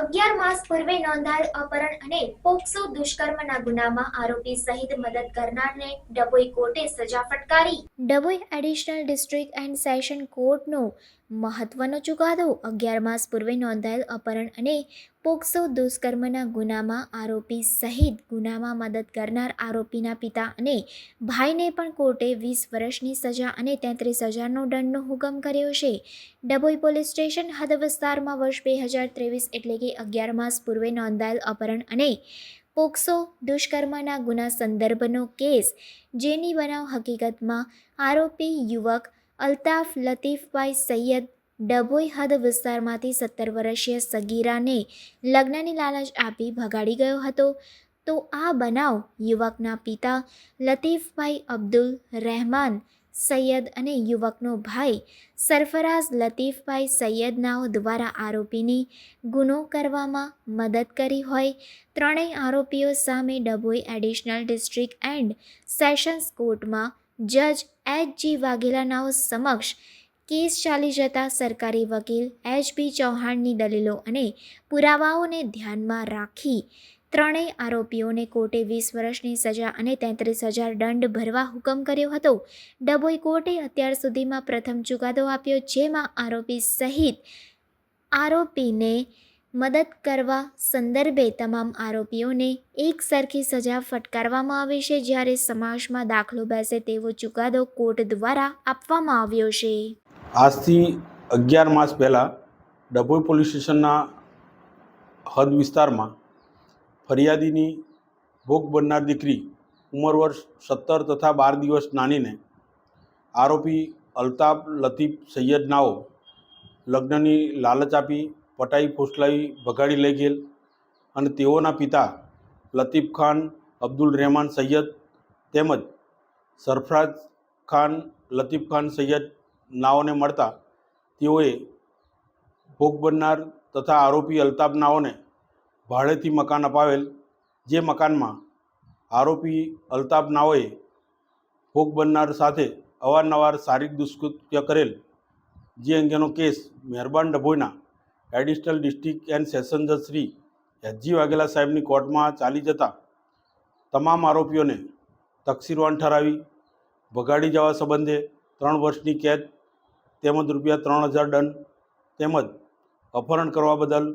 અગિયાર માસ પૂર્વે નોંધાયેલ અપહરણ અને પોક્સો દુષ્કર્મના ગુનામાં આરોપી સહિત મદદ કરનારને ડભોઈ કોર્ટે સજા ફટકારી. Dabhoi additional district and session કોર્ટનો મહત્વનો ચુકાદો અગિયાર માસ પૂર્વે નોંધાયેલ અપહરણ અને પોક્સો દુષ્કર્મના ગુનામાં આરોપી સહિત ગુનામાં મદદ કરનાર આરોપીના પિતા અને ભાઈને પણ કોર્ટે વીસ વર્ષની સજા અને તેત્રીસ હજારનો દંડનો હુકમ કર્યો છે. ડભોઈ પોલીસ સ્ટેશન હદ વિસ્તારમાં વર્ષ બે હજાર ત્રેવીસ એટલે કે અગિયાર માસ પૂર્વે નોંધાયેલ અપહરણ અને પોક્સો દુષ્કર્મના ગુના સંદર્ભનો કેસ જેની બનાવ હકીકતમાં આરોપી યુવક અલ્તાફ લતીફભાઈ સૈયદ ડભોઈ હદ વિસ્તારમાંથી સત્તર વર્ષીય સગીરાને લગ્નની લાલચ આપી ભગાડી ગયો હતો. તો આ બનાવ યુવકના પિતા લતીફભાઈ અબ્દુલ રહેમાન સૈયદ અને યુવકનો ભાઈ સરફરાઝ લતીફભાઈ સૈયદનાઓ દ્વારા આરોપીની ગુનો કરવામાં મદદ કરી હોય. ત્રણેય આરોપીઓ સામે Dabhoi additional district and sessions કોર્ટમાં જજ એચ જી વાઘેલાનાઓ સમક્ષ કેસ ચાલી જતા સરકારી વકીલ એચ બી ચૌહાણની દલીલો અને પુરાવાઓને ધ્યાનમાં રાખી ત્રણેય આરોપીઓને કોર્ટે વીસ વર્ષની સજા અને તેત્રીસ હજાર દંડ ભરવા હુકમ કર્યો હતો. ડભોઈ કોર્ટે અત્યાર સુધીમાં પ્રથમ ચુકાદો આપ્યો, જેમાં આરોપી સહિત આરોપીને મદદ કરવા સંદર્ભે તમામ આરોપીઓને એક સરખી સજા ફટકારવામાં આવી છે જ્યારે સમાજમાં દાખલો બેસે તેવો ચુકાદો કોર્ટ દ્વારા આપવામાં આવ્યો છે. આજથી અગિયાર માસ પહેલાં ડભોઈ પોલીસ સ્ટેશનના હદ વિસ્તારમાં ફરિયાદીની ભોગ બનનાર દીકરી ઉંમર વર્ષ સત્તર તથા બાર દિવસ નાનીને આરોપી અલ્તાફ લતીફ સૈયદ નાઓ લગ્નની લાલચ આપી પટાઈ ફોસલાવી ભગાડી લઈ ગયેલ અને તેઓના પિતા લતીફ ખાન, અબ્દુલ રહેમાન સૈયદ તેમજ સરફરાજ ખાન, લતીફ ખાન સૈયદ નાઓને મળતા તેઓએ ભોગ બનનાર તથા આરોપી અલ્તાફ નાઓને ભાડેથી મકાન અપાવેલ, જે મકાનમાં આરોપી અલ્તાફ નાઓએ ભોગ બનનાર સાથે અવારનવાર શારીરિક દુષ્કૃત્ય કરેલ, જે અંગેનો કેસ મહેરબાન ડભોઈના એડિશનલ ડિસ્ટ્રિક્ટ એન્ડ સેશન જજ શ્રી એચજી વાઘેલા સાહેબની કોર્ટમાં ચાલી જતા તમામ આરોપીઓને તકસીરવાન ઠરાવી, ભગાડી જવા સંબંધે ત્રણ વર્ષની કેદ, તેમજ રૂપિયા ત્રણ હજાર દંડ, તેમજ અપહરણ કરવા બદલ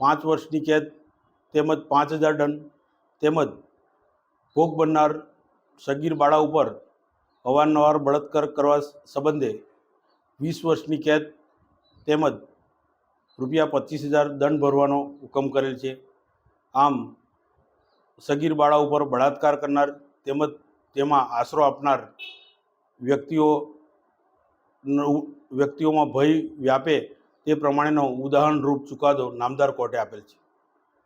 પાંચ વર્ષની કેદ, તેમજ પાંચ હજાર દંડ, તેમજ ભોગ બનનાર સગીર બાળા ઉપર અવારનવાર બળાત્કાર કરવા સંબંધે વીસ વર્ષની કેદ, તેમજ રૂપિયા પચીસ હજાર દંડ ભરવાનો હુકમ કરેલ છે. આમ સગીર બાળા ઉપર બળાત્કાર કરનાર તેમજ તેમાં આશરો આપનાર વ્યક્તિઓ વ્યક્તિઓમાં ભય વ્યાપે તે પ્રમાણેનો ઉદાહરણરૂપ ચુકાદો નામદાર કોર્ટે આપેલ છે.